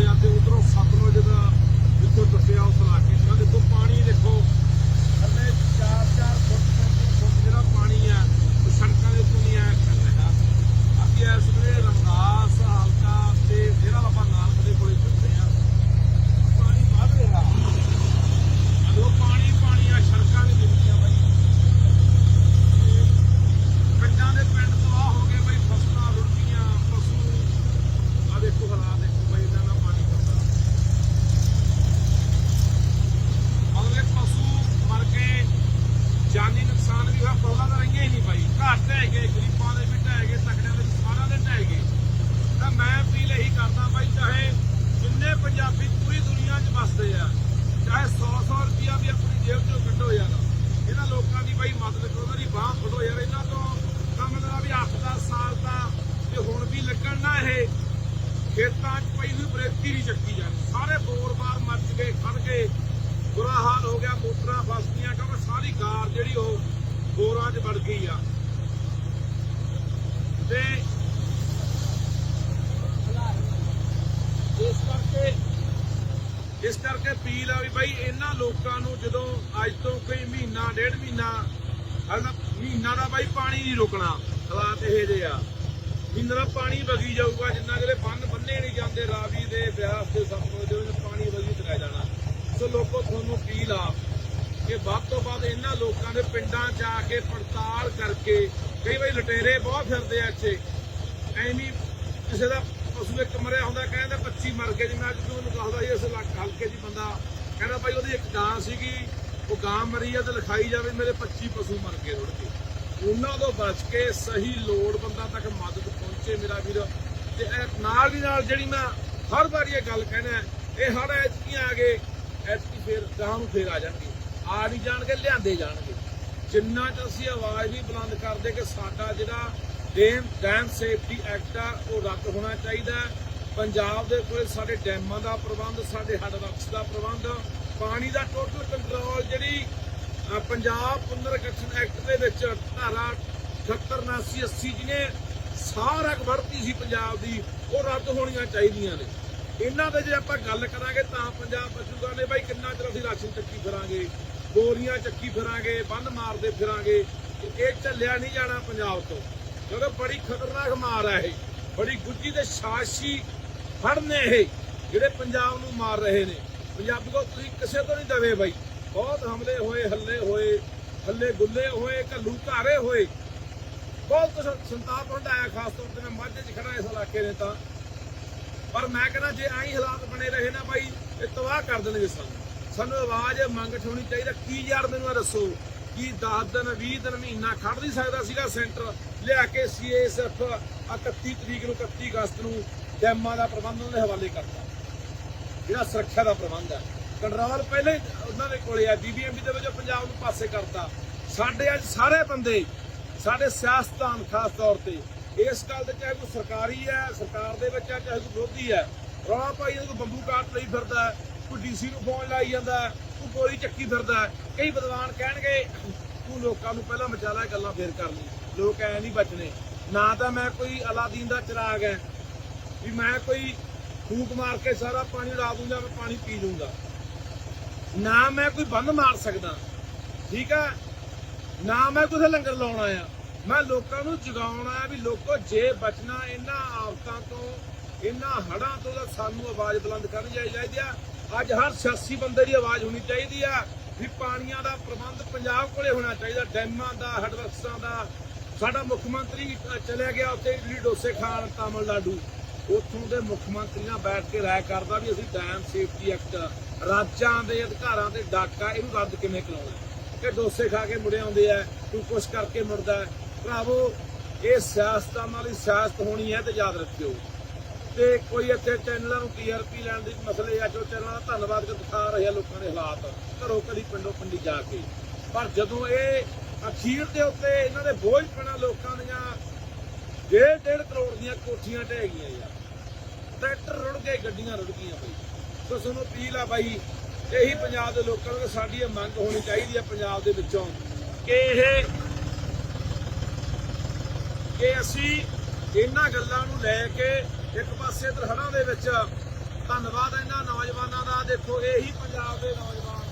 ਤੇ ਟੁੱਟਿਆ ਤੇ ਉਧਰੋਂ ਸਤਲੁਜ ਦਾ ਜਿੱਥੋਂ ਟੁੱਟਿਆ ਉਸ ਇਲਾਕੇ 'ਚ ਨਾ ਦੇਖੋ ਪਾਣੀ ਦੇਖੋ ਥੱਲੇ 4-4 ਫੁੱਟ 5 ਫੁੱਟ ਜਿਹੜਾ ਪਾਣੀ ਆ ਉਹ ਸੜਕਾਂ ਦੇ ਉੱਤੋਂ ਨਹੀਂ ਆਇਆ ਕਰ ਰਿਹਾ ਅਸੀਂ ਇਸ ਵੇਲੇ ਰਮਦਾਸ ਹਲਕਾ ਤੇ ਜਿਹੜਾ ਆਪਾਂ ਨਾਨਕ ਦੇ ਕੋਲੇ ਫਿਰਦੇ ਆ ਪਾਣੀ ਵੱਧ ਰਿਹਾ ਅਦੋਂ ਪਾਣੀ ਪਾਣੀ ਆ ਸੜਕਾਂ ਦੇ ਦਿੱਤੀਆਂ ਬਾਈ ਤੇ ਪਿੰਡਾਂ ਦੇ ਪਿੰਡ ਤਬਾਹ ਹੋ ਗਏ ਬਈ ਫਸਲਾਂ ਰੁੜ ਗਈਆਂ ਪਸ਼ੂ ਆ ਦੇਖੋ ਹਾਲਾਤ ਦੇਖੋ ਬਈ ਇਹਨਾਂ ਦਾ ਪਾਣੀ ਕਰਦਾ ਅਗਲੇ ਪਸ਼ੂ ਮਰ ਗਏ ਜਾਨੀ ਨੁਕਸਾਨ ਵੀ ਹੋਇਆ ਫਸਲਾਂ ਤਾਂ ਰਹੀਆਂ ਹੀ ਨਹੀਂ ਭਾਈ। ਘਰ ਢਹਿ ਗਏ ਗਰੀਬਾਂ ਦੇ ਵੀ ਢਹਿ ਗਏ ਤਕੜਿਆਂ ਦੇ ਸਾਰਿਆਂ ਦੇ ਢਹਿ ਗਏ ਤਾਂ ਮੈਂ ਅਪੀਲ ਇਹੀ ਕਰਦਾ ਬਾਈ ਚਾਹੇ ਜਿੰਨੇ ਪੰਜਾਬੀ ਪੂਰੀ ਦੁਨੀਆ 'ਚ ਵਸਦੇ ਆ, ਚਾਹੇ 100-100 ਰੁਪਿਆ ਵੀ ਆਪਣੀ ਜੇਬ 'ਚੋਂ ਕੱਢੋ ਯਾਰ। ਇਹਨਾਂ ਲੋਕਾਂ ਦੀ ਭਾਈ ਮਦਦ ਕਰੋ ਉਹਨਾਂ ਦੀ ਬਾਹ ਫੜੋ ਯਾਰ। ਇਹਨਾਂ ਤੋਂ ਕੰਮ ਦਾ ਵੀ 8-10 ਸਾਲ ਦਾ ਜੇ ਹੁਣ ਵੀ ਲੱਗਣ ਨਾ ਇਹ, ਖੇਤਾਂ 'ਚ ਪਈ ਹੋਈ ਬਰੇਤੀ ਨਹੀਂ ਚੱਕੀ ਜਾਂਦੀ ਸਾਰੇ ਬੋਰ-ਬਾਰ ਮੱਚ ਗਏ ਖੜ ਗਏ। ਬੁਰਾ ਹਾਲ ਹੋ ਗਿਆ, ਮੋਟਰਾਂ ਫਸ ਗਈਆਂ ਕਿਉਂਕਿ ਸਾਰੀ ਗਾਰ ਜਿਹੜੀ ਉਹ ਬੋਰਾਂ 'ਚ ਵੜ ਗਈ ਆ। ਤੇ ਇਸ ਕਰਕੇ ਇਸ ਕਰਕੇ ਅਪੀਲ ਆ ਵੀ ਬਾਈ ਇਹਨਾਂ ਲੋਕਾਂ ਨੂੰ ਜਦੋਂ ਅੱਜ ਤੋਂ ਕੋਈ ਮਹੀਨਾ, ਡੇਢ ਮਹੀਨਾ, ਹਨਾ, ਮਹੀਨਾ ਦਾ ਬਾਈ ਪਾਣੀ ਨਹੀਂ ਰੁਕਣਾ, ਹਾਲਾਤ ਇਹ ਜਿਹੇ ਆ। ਮਹੀਨਾ ਦਾ ਪਾਣੀ ਵਗੀ ਜਾਊਗਾ, ਜਿੰਨਾ ਜਿਹੜੇ ਬੰਨ ਬੰਨੇ ਨਹੀਂ ਜਾਂਦੇ, ਰਾਵੀ ਦੇ ਬਿਆਸ ਦੇ ਸਤਲੁਜ ਦੇ ਪਾਣੀ ਵਗੀ ਚਲਾ ਜਾਣਾ। ਸੋ ਲੋਕੋ, ਤੁਹਾਨੂੰ ਅਪੀਲ ਆ ਕਿ ਵੱਧ ਤੋਂ ਵੱਧ ਇਹਨਾਂ ਲੋਕਾਂ ਦੇ ਪਿੰਡਾਂ 'ਚ ਆ ਕੇ ਪੜਤਾਲ ਕਰਕੇ ਕਈ ਵਾਰੀ ਲਟੇਰੇ ਬਹੁਤ ਫਿਰਦੇ ਆ ਇੱਥੇ। ਐਵੇਂ ਕਿਸੇ ਦਾ ਪਸ਼ੂ ਇੱਕ ਮਰਿਆ ਹੁੰਦਾ, ਕਹਿੰਦਾ 25 ਮਰ ਗਏ ਜਿਵੇਂ ਅੱਜ ਤੂੰ ਮੈਨੂੰ ਕਹਦਾ ਇਸ ਹਲਕੇ ਦੀ ਬੰਦਾ ਕਹਿੰਦਾ ਭਾਈ ਉਹਦੀ ਇੱਕ ਗਾਂ ਸੀਗੀ, ਉਹ ਗਾਂ ਮਰੀ ਆ ਤੇ ਲਿਖਾਈ ਜਾਵੇ ਮੇਰੇ 25 ਪਸ਼ੂ ਮਰ ਗਏ ਰੁੜ ਕੇ। ਉਹਨਾਂ ਤੋਂ ਬਚ ਕੇ ਸਹੀ ਲੋੜ ਬੰਦਾ ਤੱਕ ਮਦਦ ਪਹੁੰਚੇ ਮੇਰਾ ਵੀਰ। ਤੇ ਨਾਲ ਦੀ ਨਾਲ ਜਿਹੜੀ ਮੈਂ ਹਰ ਵਾਰੀ ਇਹ ਗੱਲ ਕਹਿਣਾ ਇਹ ਹਰ ਐਤਕੀ ਆ ਗਏ ਐਤਕੀ ਫੇਰ ਗਾਂ ਨੂੰ ਫੇਰ ਆ ਜਾਣਗੇ। ਆ ਨਹੀਂ ਜਾਣਗੇ ਲਿਆਂਦੇ ਜਾਣਗੇ। ਜਿੰਨਾ ਚ ਅਸੀਂ ਆਵਾਜ਼ ਨਹੀਂ ਬੁਲੰਦ ਕਰਦੇ ਕਿ ਸਾਡਾ ਜਿਹੜਾ ਡੈਮ ਡੈਮ ਸੇਫਟੀ ਐਕਟ ਆ ਉਹ ਰੱਦ ਹੋਣਾ ਚਾਹੀਦਾ ਪੰਜਾਬ ਦੇ ਕੋਲ ਸਾਡੇ ਡੈਮਾਂ ਦਾ ਪ੍ਰਬੰਧ ਸਾਡੇ ਹੱਡ ਵਕਸ ਦਾ ਪ੍ਰਬੰਧ ਪਾਣੀ ਦਾ ਟੋਟਲ ਕੰਟਰੋਲ ਜਿਹੜੀ ਅ, ਪੰਜਾਬ ਪੁਨਰਗਠਨ ਐਕਟ ਦੇ ਵਿੱਚ ਧਾਰਾ 78 79 80 ਜਿਹਨੇ ਸਾਰਾ ਵਰਤੀ ਸੀ ਪੰਜਾਬ ਦੀ ਉਹ ਰੱਦ ਹੋਣੀਆਂ ਚਾਹੀਦੀਆਂ ਨੇ। ਇਹਨਾਂ ਦੇ ਜੇ ਆਪਾਂ ਗੱਲ ਕਰਾਂਗੇ ਤਾਂ ਪੰਜਾਬ ਬਚੂਗਾ ਨੇ ਬਾਈ ਕਿੰਨਾ ਚਿਰ ਅਸੀਂ ਰਾਸ਼ਨ ਚੱਕੀ ਫਿਰਾਂਗੇ? ਬੋਰੀਆਂ ਚੱਕੀ ਫਿਰਾਂਗੇ ਬੰਦ ਮਾਰਦੇ ਫਿਰਾਂਗੇ, ਇਹ ਚੱਲਿਆ ਨਹੀਂ ਜਾਣਾ ਪੰਜਾਬ ਤੋਂ। ਕਿਉਂਕਿ ਬੜੀ ਖਤਰਨਾਕ ਮਾਰ ਹੈ ਇਹ, ਬੜੀ ਗੁੱਜੀ ਤੇ ਸ਼ਾਸੀ ਫੜਨੇ ਇਹ, ਜਿਹੜੇ ਪੰਜਾਬ ਨੂੰ ਮਾਰ ਰਹੇ ਨੇ। ਪੰਜਾਬੀ ਕੋ ਤੁਸੀਂ ਕਿਸੇ ਤੋਂ ਨਹੀਂ ਦਵੇ ਬਾਈ। ਬਹੁਤ ਹਮਲੇ ਹੋਏ, ਹੱਲੇ ਹੋਏ, ਹੱਲੇ ਗੁੱਲੇ ਹੋਏ, ਘੱਲੂ ਘਾਰੇ ਹੋਏ। ਬਹੁਤ ਕੁਛ ਸੰਤਾਪ ਹੰਡਾਇਆ ਖਾਸ ਤੌਰ ਤੇ ਮੈਂ ਮਾਝੇ 'ਚ ਖੜਾ ਇਸ ਇਲਾਕੇ ਨੇ ਤਾਂ। ਪਰ ਮੈਂ ਕਹਿੰਦਾ, ਜੇ ਐਂ ਹਾਲਾਤ ਬਣੇ ਰਹੇ ਨਾ ਬਾਈ, ਇਹ ਤਬਾਹ ਕਰ ਦੇਣਗੇ ਸਾਨੂੰ। ਸਾਨੂੰ ਆਵਾਜ਼ ਮੰਗ ਠਾਉਣੀ ਚਾਹੀਦਾ ਕੀ ਯਾਰ ਮੈਨੂੰ ਦੱਸੋ ਕੀ 10 ਦਿਨ 20 ਦਿਨ, ਮਹੀਨਾ ਖੜ ਨਹੀਂ ਸਕਦਾ ਸੀਗਾ ਸੈਂਟਰ ਲਿਆ ਕੇ ਸੀਐਸਐਫ 31 ਤਰੀਕ ਨੂੰ 31 ਅਗਸਤ ਨੂੰ ਡੈਮਾਂ ਦਾ ਪ੍ਰਬੰਧ ਉਹਨਾਂ ਦੇ ਹਵਾਲੇ ਕਰਤਾ। ਜਿਹੜਾ ਸੁਰੱਖਿਆ ਦਾ ਪ੍ਰਬੰਧ ਹੈ। ਕੰਟਰੋਲ ਪਹਿਲੇ ਹੀ ਉਹਨਾਂ ਦੇ ਕੋਲੇ ਆ ਬੀਬੀਐਮਬੀ ਦੇ ਵਿੱਚ ਪੰਜਾਬ ਨੂੰ ਪਾਸੇ ਕਰਤਾ। ਸਾਡੇ ਅੱਜ ਸਾਰੇ ਬੰਦੇ, ਸਾਡੇ ਸਿਆਸਤਦਾਨ ਖਾਸ ਤੌਰ ਤੇ, ਇਸ ਗੱਲ ਦੇ ਚਾਹੇ ਕੋਈ ਸਰਕਾਰੀ ਹੈ, ਸਰਕਾਰ ਦੇ ਵਿੱਚ ਹੈ, ਚਾਹੇ ਕੋਈ ਵਿਰੋਧੀ ਹੈ, ਰੌਲਾ ਪਾਈ ਕੋਈ ਬੰਬੂ ਕਾਟ ਲਈ ਫਿਰਦਾ ਕੋਈ ਡੀਸੀ ਨੂੰ ਫੋਨ ਲਾਈ ਜਾਂਦਾ ਹੈ, ਕੋਈ ਗੋਲੀ ਚੱਕੀ ਫਿਰਦਾ ਕਈ ਵਿਦਵਾਨ ਕਹਿਣਗੇ ਤੂੰ ਲੋਕਾਂ ਨੂੰ ਪਹਿਲਾਂ ਮਚਾਲਾ ਗੱਲਾਂ ਫੇਰ ਕਰ ਲਈ। ਲੋਕ ਐ ਨਹੀਂ ਬਚਨੇ। ਨਾ ਤਾਂ ਮੈਂ ਕੋਈ ਅਲਾਦੀਨ ਦਾ ਚਿਰਾਗ ਹੈ ਵੀ ਮੈਂ ਕੋਈ ਫੂਕ ਮਾਰ ਕੇ ਸਾਰਾ ਪਾਣੀ ਉਡਾ ਦੂੰਗਾ ਮੈਂ ਪਾਣੀ ਪੀ ਲੂੰਗਾ। ਨਾ ਮੈਂ ਕੋਈ ਬੰਦ ਮਾਰ ਸਕਦਾ। ਠੀਕ ਹੈ ਨਾ ਮੈਂ ਕੋਈ ਲੰਗਰ ਲਾਉਣਾ ਆ ਮੈਂ ਲੋਕਾਂ ਨੂੰ ਜਗਾਉਣਾ ਆ ਵੀ ਲੋਕੋ ਜੇ ਬਚਣਾ ਇਹਨਾਂ ਆਫਤਾਂ ਤੋਂ ਇਹਨਾਂ ਹੜਾਂ ਤੋਂ ਤਾਂ ਸਾਨੂੰ ਆਵਾਜ਼ ਬੁਲੰਦ ਕਰਨੀ ਚਾਹੀਦੀ ਆ। ਅੱਜ ਹਰ ਸਿਆਸੀ ਬੰਦੇ ਦੀ ਆਵਾਜ਼ ਹੋਣੀ ਚਾਹੀਦੀ ਆ ਵੀ ਪਾਣੀਆਂ ਦਾ ਪ੍ਰਬੰਧ ਪੰਜਾਬ ਕੋਲੇ ਹੋਣਾ ਚਾਹੀਦਾ ਡੈਮਾਂ ਦਾ ਹੜਵਕਸਾਂ ਦਾ। ਸਾਡਾ ਮੁੱਖ ਮੰਤਰੀ ਅ, ਚਲਿਆ ਗਿਆ ਉੱਥੇ ਇਡਲੀ ਡੋਸੇ ਖਾਣ ਤਾਮਿਲਨਾਡੂ। ਉੱਥੋਂ ਦੇ ਮੁੱਖ ਮੰਤਰੀ ਨਾਲ ਬੈਠ ਕੇ ਰਾਇ ਕਰਦਾ ਵੀ ਅਸੀਂ ਡੈਮ ਸੇਫਟੀ ਐਕਟ ਰਾਜਾਂ ਦੇ ਅਧਿਕਾਰਾਂ ਤੇ ਡਾਕਾ ਇਹਨੂੰ ਰੱਦ ਕਿਵੇਂ ਕਰਾਉਣਾ? ਕਿ ਡੋਸੇ ਖਾ ਕੇ ਮੁੜੇ ਆਉਂਦੇ ਆ ਤੂੰ ਕੁਛ ਕਰਕੇ ਮੁੜਦਾ। ਹੈ। ਭਰਾਵੋ ਇਹ ਸਿਆਸਤਾਂ ਵਾਲੀ ਸਿਆਸਤ ਹੋਣੀ ਹੈ ਤੇ ਯਾਦ ਰੱਖਿਓ। ਤੇ ਕੋਈ ਇੱਥੇ ਚੈਨਲਾਂ ਨੂੰ ਟੀਆਰਪੀ ਲੈਣ ਦੇ ਮਸਲੇ ਆ, ਜੋ ਚੈਨਲਾਂ ਦਾ ਧੰਨਵਾਦ ਕਰ ਦਿਖਾ ਰਹੇ ਲੋਕਾਂ ਦੇ ਹਾਲਾਤ, ਘਰੋਂ ਕਦੀ ਪਿੰਡੋਂ ਪਿੰਡੀ ਜਾ ਕੇ। ਪਰ ਜਦੋਂ ਇਹ ਅਖੀਰ ਦੇ ਉੱਤੇ ਇਹਨਾਂ ਦੇ ਬੋਝ ਪੈਣਾ ਲੋਕਾਂ ਦੀਆਂ, ਡੇਢ ਡੇਢ ਕਰੋੜ ਦੀਆਂ ਕੋਠੀਆਂ ਢਹਿ ਗਈਆਂ ਯਾਰ ਟਰੈਕਟਰ ਰੁੜ ਗਏ ਗੱਡੀਆਂ ਰੁੜ ਗਈਆਂ ਬਈ। ਸੋ ਸਾਨੂੰ ਅਪੀਲ ਆ ਬਾਈ, ਇਹੀ ਪੰਜਾਬ ਦੇ ਲੋਕਾਂ ਨੂੰ ਸਾਡੀ ਇਹ ਮੰਗ ਹੋਣੀ ਚਾਹੀਦੀ ਹੈ ਪੰਜਾਬ ਦੇ ਵਿੱਚੋਂ ਕਿ ਇਹ ਕਿ ਅਸੀਂ ਇਹਨਾਂ ਗੱਲਾਂ ਨੂੰ ਲੈ ਕੇ ਇੱਕ ਪਾਸੇ ਤਰਹੜਾਂ ਦੇ ਵਿੱਚ ਧੰਨਵਾਦ ਇਹਨਾਂ ਨੌਜਵਾਨਾਂ ਦਾ। ਦੇਖੋ, ਇਹੀ ਪੰਜਾਬ ਦੇ ਨੌਜਵਾਨ